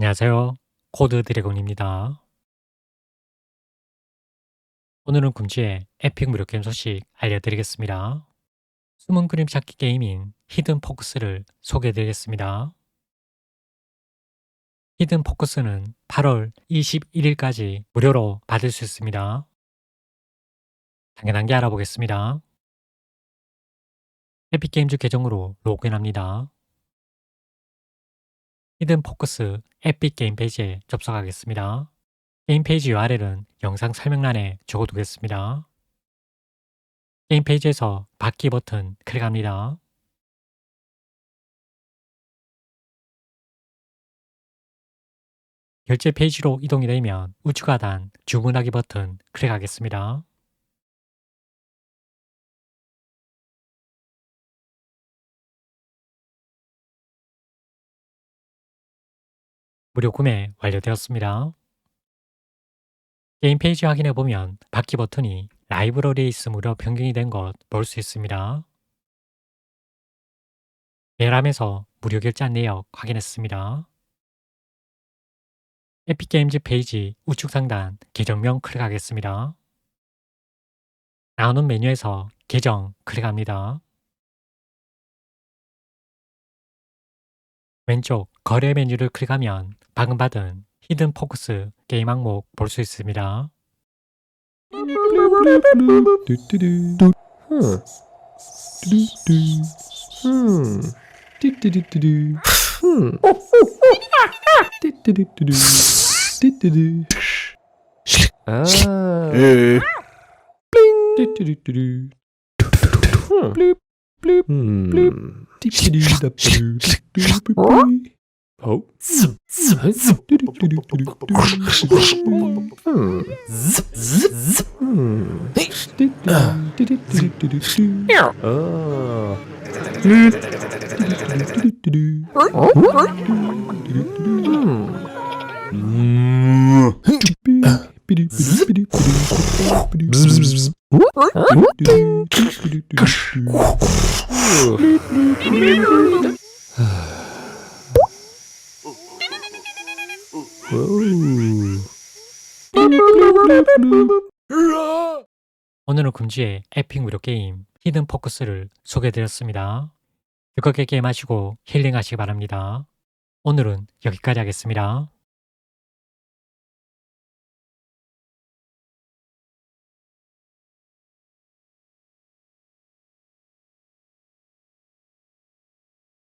안녕하세요. 코드 드래곤입니다. 오늘은 굶지의 에픽 무료 게임 소식 알려드리겠습니다. 숨은 그림 찾기 게임인 히든 포커스를 소개해드리겠습니다. 히든 포커스는 8월 21일까지 무료로 받을 수 있습니다. 단계단계 알아보겠습니다. 에픽게임즈 계정으로 로그인합니다. 히든 포커스 에픽 게임 페이지에 접속하겠습니다. 게임 페이지 URL은 영상 설명란에 적어두겠습니다. 게임 페이지에서 받기 버튼 클릭합니다. 결제 페이지로 이동이 되면 우측 하단 주문하기 버튼 클릭하겠습니다. 무료 구매 완료되었습니다. 게임 페이지 확인해 보면 받기 버튼이 라이브러리에 있으므로 변경이 된 것 볼 수 있습니다. 메일함에서 무료 결제 내역 확인했습니다. 에픽게임즈 페이지 우측 상단 계정명 클릭하겠습니다. 나오는 메뉴에서 계정 클릭합니다. 왼쪽 거래 메뉴를 클릭하면 방금 받은 히든 포커스 게임 항목 볼 수 있습니다. 아. 음. 음. 음. 띠리띠리띠리. 아. 띠리띠리띠리띠리. 음. 삐리삐리삐리삐리. 삐리삐리삐리. 오늘은 금주의 에픽 무료 게임 히든 포커스를 소개해드렸습니다. 즐겁게 게임하시고 힐링하시기 바랍니다. 오늘은 여기까지 하겠습니다.